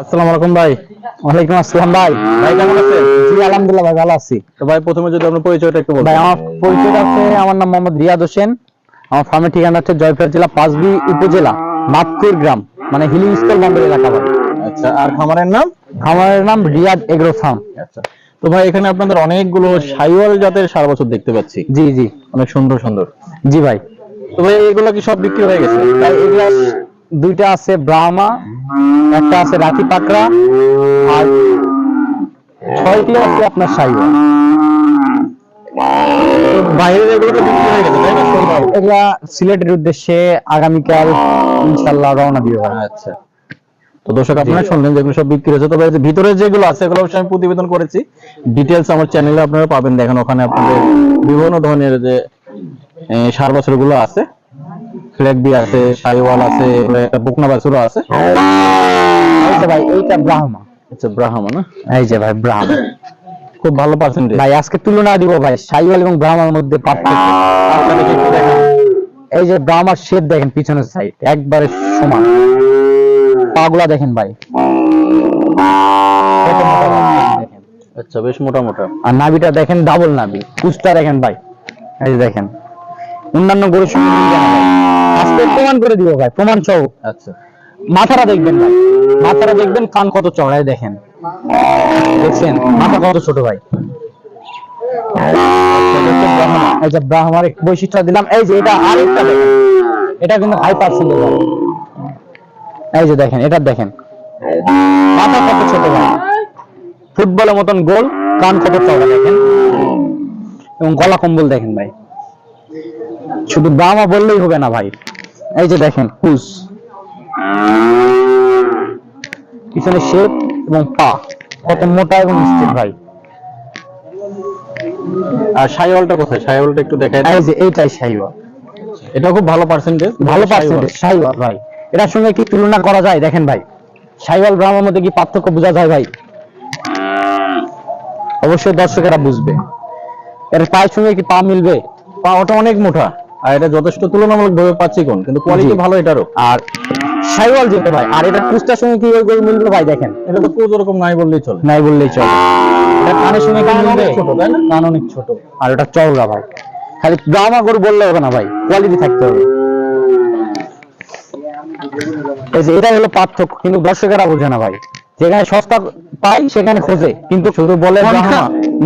আসসালামু আলাইকুম ভাই। ওয়ালাইকুম আসসালাম ভাই। ভাই কেমন আছেন? জি আলহামদুলিল্লাহ ভাই ভালো আছি। তো ভাই প্রথমে যদি আপনার পরিচয়টা একটু ভাই আমার পরিচয় আছে আমার নাম মোহাম্মদ রিয়াদ হোসেন। আমার ফার্মের ঠিকানা হচ্ছে জয়পুর জেলা পাঁচবি উপজেলা মাতকুর গ্রাম মানে হিলিং স্কুল বন্দর এলাকা ভাই। আচ্ছা আর খামারের নাম? আমার নাম রিয়াদ এগ্রো ফার্ম আচ্ছা। তো ভাই এখানে আপনাদের অনেকগুলো সাইওয়াল জাতের সারা বছর দেখতে পাচ্ছি। জি জি। অনেক সুন্দর সুন্দর। জি ভাই। তো ভাই এগুলো কি সব বিক্রি হয়ে গেছে? ভাই এগুলা দুইটা আছে ব্রাহ্মা একটা আছে রাতি পাকড়া আর ছয়টি আছে আপনার সাইওয়া তো বাইরের এগুলো বিক্রি হয়ে গেছে তাই না? এগুলা সিলেটের উদ্দেশ্যে আগামীকাল ইনশাল্লাহ রওনা ভাই আচ্ছা। তো দর্শক আপনারা শুনলেন যেগুলো সব বিক্রি হয়েছে। তবে ভিতরে যেগুলো আছে এগুলো অবশ্যই আমি প্রতিবেদন করেছি। ডিটেলস আমার চ্যানেলে আপনারা পাবেন। দেখেন ওখানে আপনাদের বিভিন্ন ধরনের যে সার বছরগুলো আছে। ফ্ল্যাগ বি আছে সাইওয়াল আছে একটা বুকনা বাছুরও আছে। ভাই এইটা ব্রাহ্মা। আচ্ছা ব্রাহ্মা না? এই যে ভাই ব্রাহ্মা। খুব ভালো পার্সেন্টেজ ভাই আজকে তুলনা দিব ভাই সাইওয়াল এবং ব্রাহ্মার মধ্যে পার্থক্য। এই যে ব্রাহ্মার শেপ দেখেন পিছনের সাইড একবারে সমান। পাগুলা দেখেন ভাই। আচ্ছা বেশ মোটা মোটা আর নাভিটা দেখেন ডাবল নাভি। কুচটা দেখেন ভাই। এই যে দেখেন। অন্যান্য গরুর সঙ্গে আজকে প্রমাণ করে দিব ভাই প্রমাণ সহ। আচ্ছা। মাথাটা দেখবেন ভাই মাথাটা দেখবেন কান কত চড়ায় দেখেন। দেখছেন? মাথা কত ছোট ভাই? যে ব্রাহ্মার বৈশিষ্ট্য দিলাম এই যে এটা আরেকটা দেখেন। এটা কিন্তু হাই পার্সেন্টেজ ভাই। এই যে দেখেন এটা দেখেন। মাথা কত ছোট ভাই? ফুটবলের মতন গোল কান কত চওড়া দেখেন? এবং গলা কম্বল দেখেন ভাই। শুধু ব্রাহ্মা বললেই হবে না ভাই। এই যে দেখেন কুস পিছনে শেপ এবং পা। কত মোটা এবং স্থির ভাই। আর সাইওয়ালটা কোথায়? সাইওয়ালটা একটু দেখাই এই যে এইটাই সাইওয়া এটা খুব ভালো পার্সেন্টেজ ভালো পার্সেন্টেজ সাইওয়াল ভাই। এটার সঙ্গে কি তুলনা করা যায়? দেখেন ভাই। সাইওয়াল ব্রাহ্মণের মধ্যে কি পার্থক্য বোঝা যায় ভাই? অবশ্যই দর্শকেরা বুঝবে। এর পায়ের সঙ্গে কি পা মিলবে? পা ওটা অনেক মোটা। আর এটা যথেষ্ট তুলনামূলক ভাবে পাচ্ছি কোন কিন্তু কোয়ালিটি ভালো এটারও। আর সাইওয়াল যেতে ভাই আর এটা কুস্টার সঙ্গে কি গরু মিলবে ভাই দেখেন? এটা তো পুরো ওরকম নাই বললেই চলে। নাই বললেই চলে। এটা কানের সঙ্গে কি কান মিলবে? অনেক ছোট, তাই না? কান অনেক ছোট। আর এটা চওড়া ভাই। খালি গরু বললে হবে না ভাই কোয়ালিটি থাকতে হবে। এই যে এটাই হলো পার্থক্য কিন্তু দর্শকেরা বোঝে না ভাই। যেখানে সস্তা পাই সেখানে খোঁজে। কিন্তু শুধু বলে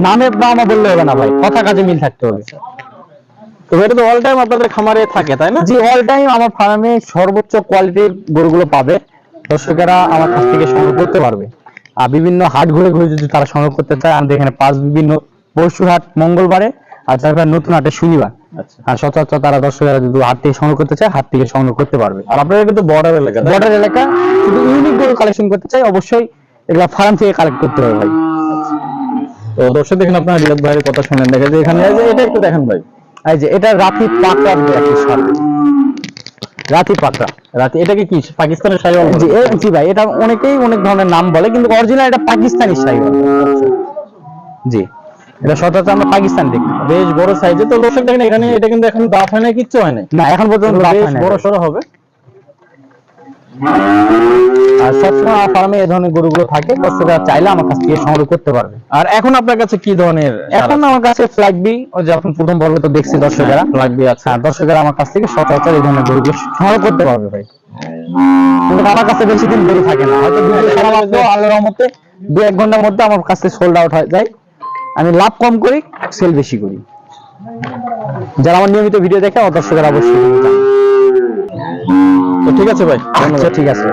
নামে ব্রাহ্মা বললে হবে না ভাই কথা কাজে মিল থাকতে হবে। তো এটা তো অল টাইম আপনাদের খামারে থাকে তাই না? জি অল টাইম আমার ফার্মে সর্বোচ্চ কোয়ালিটির গরুগুলো পাবে। দর্শকেরা আমার কাছ থেকে সংগ্রহ করতে পারবে। আর বিভিন্ন হাট ঘুরে ঘুরে যদি তারা সংগ্রহ করতে চায় আমাদের এখানে পাঁচ বিভিন্ন পরশু হাট মঙ্গলবারে আর তারপর নতুন হাটে শনিবার। আচ্ছা। আর সচরাচর তারা দর্শকেরা যদি হাট থেকে সংগ্রহ করতে চায় হাট থেকে সংগ্রহ করতে পারবে। আর আপনাদের কিন্তু বর্ডার এলাকা বর্ডার এলাকা যদি ইউনিক গরু কালেকশন করতে চাই অবশ্যই এগুলা ফার্ম থেকে কালেক্ট করতে হবে ভাই। তো দর্শক দেখেন আপনারা রিয়াদ ভাইয়ের কথা শুনেন দেখে যে এখানে এটা একটু দেখেন ভাই। এই যে এটা রাতি পাকড়া একটি সার। রাতি পাকড়া। রাতি এটাকে কি পাকিস্তানের সাইওয়াল জি জি ভাই এটা অনেকেই অনেক ধরনের নাম বলে কিন্তু অরিজিনাল এটা পাকিস্তানি সাইওয়াল। জি এটা সচরাচর আমরা পাকিস্তান দেখি। বেশ বড় সাইজে তো দর্শক দেখেন এখানে এটা কিন্তু এখন দাফ হয় না কিচ্ছু হয় না না এখন পর্যন্ত বেশ বড়। সড়ো হবে। আর সবসময় ফার্মে এই ধরনের গরুগুলো থাকে দর্শকরা চাইলে আমার কাছ থেকে সংগ্রহ করতে পারবে। আর এখন আপনার কাছে কি ধরনের এখন আমার কাছে ফ্ল্যাগ বি ওই যখন প্রথম পর্বে তো দেখছি দর্শকেরা। লাগবে আছে। হ্যাঁ দর্শকেরা আমার কাছ থেকে সচরাচর এই ধরনের গরুগুলো সংগ্রহ করতে পারবে ভাই। কিন্তু আমার কাছে বেশি দিন গরু থাকে না। হয়তো দুই আল্লাহর রহমতে দু এক ঘণ্টার মধ্যে আমার কাছে সোল্ড আউট হয়ে যায় আমি লাভ কম করি সেল বেশি করি। যারা আমার নিয়মিত ভিডিও দেখে আমার দর্শকেরা অবশ্যই। ঠিক আছে ভাই আচ্ছা ঠিক আছে।